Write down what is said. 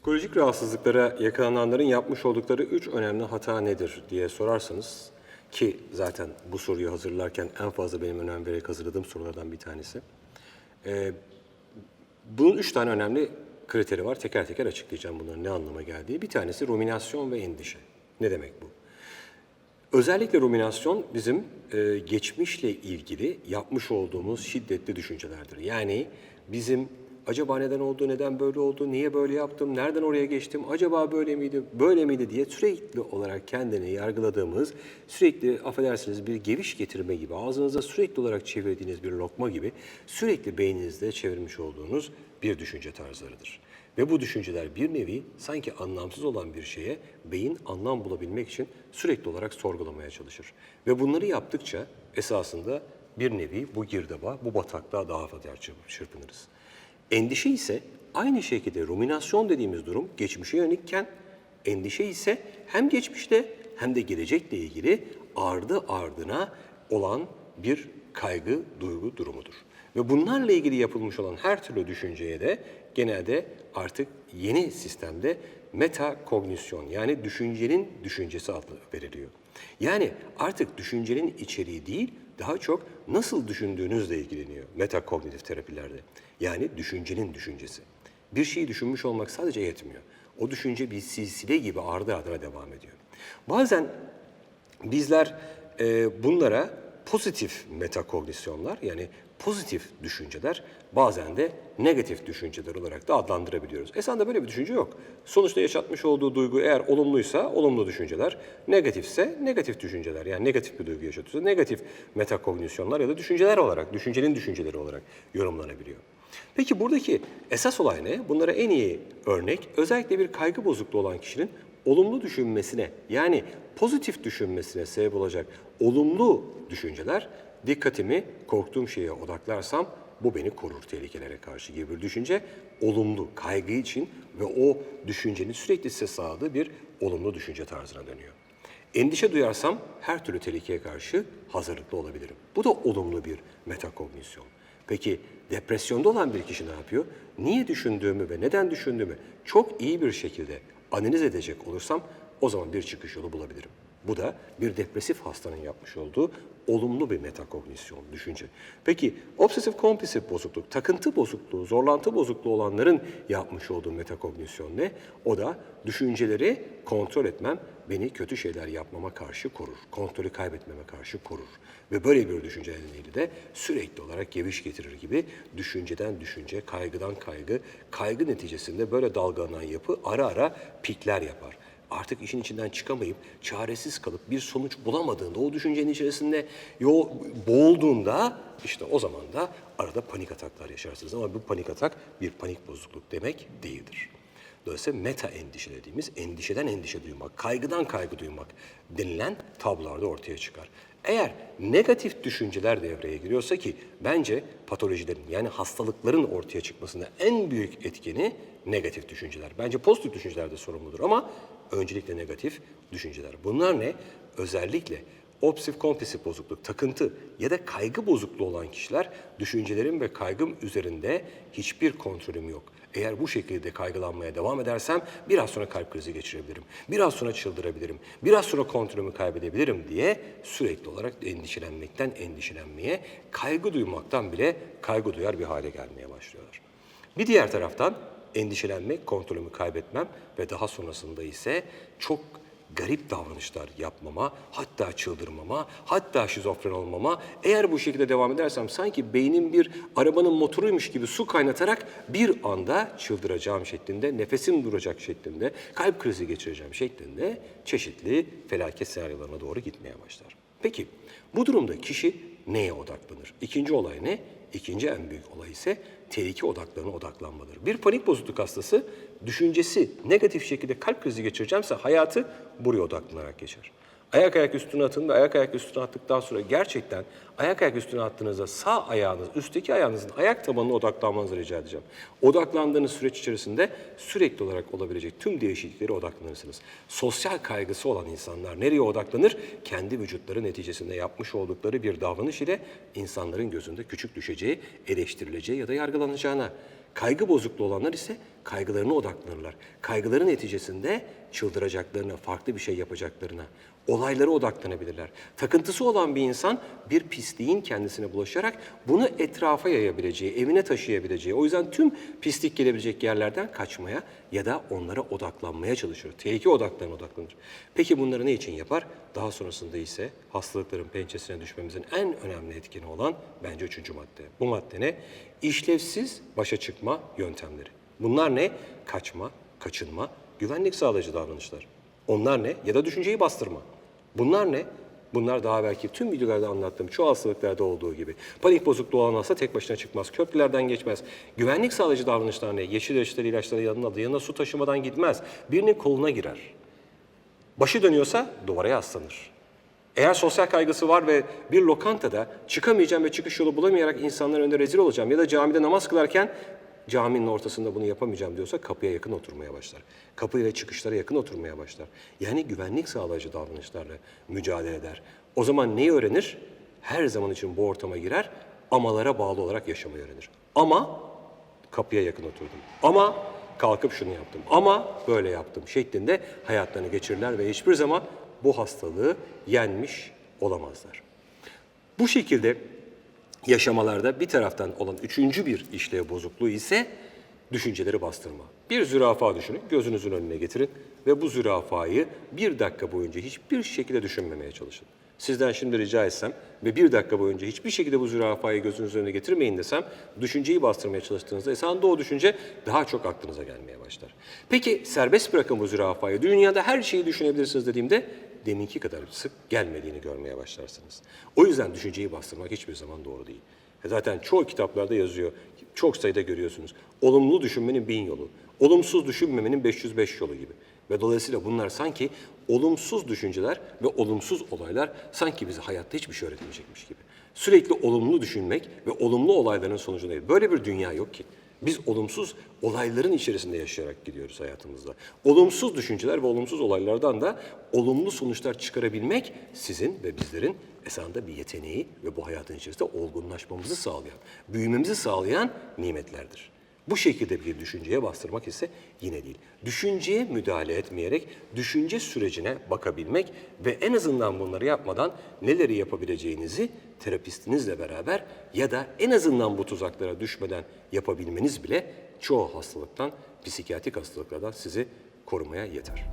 Psikolojik rahatsızlıklara yakalananların yapmış oldukları üç önemli hata nedir diye sorarsanız ki zaten bu soruyu hazırlarken en fazla benim önem vererek hazırladığım sorulardan bir tanesi. Ee, bunun üç tane önemli kriteri var. Teker teker açıklayacağım bunların ne anlama geldiği. Bir tanesi ruminasyon ve endişe. Ne demek bu? Özellikle ruminasyon bizim e, geçmişle ilgili yapmış olduğumuz şiddetli düşüncelerdir. Yani bizim acaba neden oldu, neden böyle oldu, niye böyle yaptım, nereden oraya geçtim, acaba böyle miydi, böyle miydi diye sürekli olarak kendini yargıladığımız, sürekli affedersiniz bir geviş getirme gibi, ağzınıza sürekli olarak çevirdiğiniz bir lokma gibi sürekli beyninizde çevirmiş olduğunuz bir düşünce tarzlarıdır. Ve bu düşünceler bir nevi sanki anlamsız olan bir şeye beyin anlam bulabilmek için sürekli olarak sorgulamaya çalışır. Ve bunları yaptıkça esasında bir nevi bu girdaba, bu bataklığa daha fazla çırpınırız. Endişe ise aynı şekilde ruminasyon dediğimiz durum geçmişe yönelikken endişe ise hem geçmişte hem de gelecekle ilgili ardı ardına olan bir kaygı, duygu durumudur. Ve bunlarla ilgili yapılmış olan her türlü düşünceye de genelde artık yeni sistemde metakognisyon yani düşüncenin düşüncesi adlı veriliyor. Yani artık düşüncenin içeriği değil, daha çok nasıl düşündüğünüzle ilgileniyor metakognitif terapilerde. Yani düşüncenin düşüncesi. Bir şeyi düşünmüş olmak sadece yetmiyor. O düşünce bir silsile gibi ardı ardına devam ediyor. Bazen bizler e, bunlara pozitif metakognisyonlar yani pozitif düşünceler bazen de negatif düşünceler olarak da adlandırabiliyoruz. Esasında böyle bir düşünce yok. Sonuçta yaşatmış olduğu duygu eğer olumluysa olumlu düşünceler, negatifse negatif düşünceler. Yani negatif bir duygu yaşatıyorsa negatif metakognisyonlar ya da düşünceler olarak, düşüncenin düşünceleri olarak yorumlanabiliyor. Peki buradaki esas olay ne? Bunlara en iyi örnek özellikle bir kaygı bozukluğu olan kişinin olumlu düşünmesine yani pozitif düşünmesine sebep olacak olumlu düşünceler dikkatimi korktuğum şeye odaklarsam bu beni korur tehlikelere karşı gibi bir düşünce olumlu kaygı için ve o düşüncenin sürekli size sağladığı bir olumlu düşünce tarzına dönüyor. Endişe duyarsam her türlü tehlikeye karşı hazırlıklı olabilirim. Bu da olumlu bir metakognisyon. Peki depresyonda olan bir kişi ne yapıyor? Niye düşündüğümü ve neden düşündüğümü çok iyi bir şekilde analiz edecek olursam o zaman bir çıkış yolu bulabilirim. Bu da bir depresif hastanın yapmış olduğu olumlu bir metakognisyon, düşünce. Peki obsesif kompulsif bozukluk, takıntı bozukluğu, zorlantı bozukluğu olanların yapmış olduğu metakognisyon ne? O da düşünceleri kontrol etmem, beni kötü şeyler yapmama karşı korur. Kontrolü kaybetmeme karşı korur. Ve böyle bir düşünce nedeniyle de sürekli olarak geviş getirir gibi düşünceden düşünce, kaygıdan kaygı, kaygı neticesinde böyle dalgalanan yapı ara ara pikler yapar artık işin içinden çıkamayıp çaresiz kalıp bir sonuç bulamadığında o düşüncenin içerisinde yo boğulduğunda işte o zaman da arada panik ataklar yaşarsınız ama bu panik atak bir panik bozukluk demek değildir. Dolayısıyla meta endişe dediğimiz endişeden endişe duymak, kaygıdan kaygı duymak denilen tablolarda ortaya çıkar. Eğer negatif düşünceler devreye giriyorsa ki bence patolojilerin yani hastalıkların ortaya çıkmasında en büyük etkeni negatif düşünceler. Bence pozitif düşünceler de sorumludur ama öncelikle negatif düşünceler. Bunlar ne? Özellikle obsesif kompulsif bozukluk, takıntı ya da kaygı bozukluğu olan kişiler düşüncelerim ve kaygım üzerinde hiçbir kontrolüm yok. Eğer bu şekilde kaygılanmaya devam edersem biraz sonra kalp krizi geçirebilirim. Biraz sonra çıldırabilirim. Biraz sonra kontrolümü kaybedebilirim diye sürekli olarak endişelenmekten endişelenmeye, kaygı duymaktan bile kaygı duyar bir hale gelmeye başlıyorlar. Bir diğer taraftan endişelenmek, kontrolümü kaybetmem ve daha sonrasında ise çok garip davranışlar yapmama, hatta çıldırmama, hatta şizofren olmama. Eğer bu şekilde devam edersem sanki beynim bir arabanın motoruymuş gibi su kaynatarak bir anda çıldıracağım şeklinde, nefesim duracak şeklinde, kalp krizi geçireceğim şeklinde çeşitli felaket senaryolarına doğru gitmeye başlar. Peki bu durumda kişi neye odaklanır? İkinci olay ne? İkinci en büyük olay ise tehlike odaklarına odaklanmaları. Bir panik bozukluk hastası düşüncesi negatif şekilde kalp krizi geçireceğimse hayatı buraya odaklanarak geçer. Ayak ayak üstüne atın ve ayak ayak üstüne attıktan sonra gerçekten ayak ayak üstüne attığınızda sağ ayağınız, üstteki ayağınızın ayak tabanına odaklanmanızı rica edeceğim. Odaklandığınız süreç içerisinde sürekli olarak olabilecek tüm değişikliklere odaklanırsınız. Sosyal kaygısı olan insanlar nereye odaklanır? Kendi vücutları neticesinde yapmış oldukları bir davranış ile insanların gözünde küçük düşeceği, eleştirileceği ya da yargılanacağına Kaygı bozukluğu olanlar ise kaygılarına odaklanırlar. Kaygıların neticesinde çıldıracaklarına, farklı bir şey yapacaklarına, olaylara odaklanabilirler. Takıntısı olan bir insan bir pisliğin kendisine bulaşarak bunu etrafa yayabileceği, evine taşıyabileceği, o yüzden tüm pislik gelebilecek yerlerden kaçmaya ya da onlara odaklanmaya çalışır. Tehlike odaklarına odaklanır. Peki bunları ne için yapar? Daha sonrasında ise hastalıkların pençesine düşmemizin en önemli etkeni olan bence üçüncü madde. Bu madde ne? İşlevsiz başa çıkma yöntemleri. Bunlar ne? Kaçma, kaçınma, güvenlik sağlayıcı davranışlar. Onlar ne? Ya da düşünceyi bastırma. Bunlar ne? Bunlar daha belki tüm videolarda anlattığım çoğu hastalıklarda olduğu gibi. Panik bozukluğu olan hasta tek başına çıkmaz, köprülerden geçmez. Güvenlik sağlayıcı davranışlar ne? Yeşil ışıkları ilaçları yanına, yanına su taşımadan gitmez. Birinin koluna girer. Başı dönüyorsa duvara yaslanır. Eğer sosyal kaygısı var ve bir lokantada çıkamayacağım ve çıkış yolu bulamayarak insanların önünde rezil olacağım ya da camide namaz kılarken caminin ortasında bunu yapamayacağım diyorsa kapıya yakın oturmaya başlar. Kapı ve çıkışlara yakın oturmaya başlar. Yani güvenlik sağlayıcı davranışlarla mücadele eder. O zaman neyi öğrenir? Her zaman için bu ortama girer, amalara bağlı olarak yaşamayı öğrenir. Ama kapıya yakın oturdum. Ama kalkıp şunu yaptım. Ama böyle yaptım şeklinde hayatlarını geçirirler ve hiçbir zaman bu hastalığı yenmiş olamazlar. Bu şekilde yaşamalarda bir taraftan olan üçüncü bir işlev bozukluğu ise düşünceleri bastırma. Bir zürafa düşünün, gözünüzün önüne getirin ve bu zürafayı bir dakika boyunca hiçbir şekilde düşünmemeye çalışın. Sizden şimdi rica etsem ve bir dakika boyunca hiçbir şekilde bu zürafayı gözünüzün önüne getirmeyin desem, düşünceyi bastırmaya çalıştığınızda esasında o düşünce daha çok aklınıza gelmeye başlar. Peki serbest bırakın bu zürafayı, dünyada her şeyi düşünebilirsiniz dediğimde deminki kadar sık gelmediğini görmeye başlarsınız. O yüzden düşünceyi bastırmak hiçbir zaman doğru değil. E Zaten çoğu kitaplarda yazıyor, çok sayıda görüyorsunuz. Olumlu düşünmenin bin yolu, olumsuz düşünmemenin 505 yolu gibi. Ve dolayısıyla bunlar sanki olumsuz düşünceler ve olumsuz olaylar sanki bize hayatta hiçbir şey öğretmeyecekmiş gibi. Sürekli olumlu düşünmek ve olumlu olayların sonucunda böyle bir dünya yok ki. Biz olumsuz olayların içerisinde yaşayarak gidiyoruz hayatımızda. Olumsuz düşünceler ve olumsuz olaylardan da olumlu sonuçlar çıkarabilmek sizin ve bizlerin esasında bir yeteneği ve bu hayatın içerisinde olgunlaşmamızı sağlayan, büyümemizi sağlayan nimetlerdir. Bu şekilde bir düşünceye bastırmak ise yine değil. Düşünceye müdahale etmeyerek düşünce sürecine bakabilmek ve en azından bunları yapmadan neleri yapabileceğinizi terapistinizle beraber ya da en azından bu tuzaklara düşmeden yapabilmeniz bile çoğu hastalıktan, psikiyatrik hastalıklardan sizi korumaya yeter.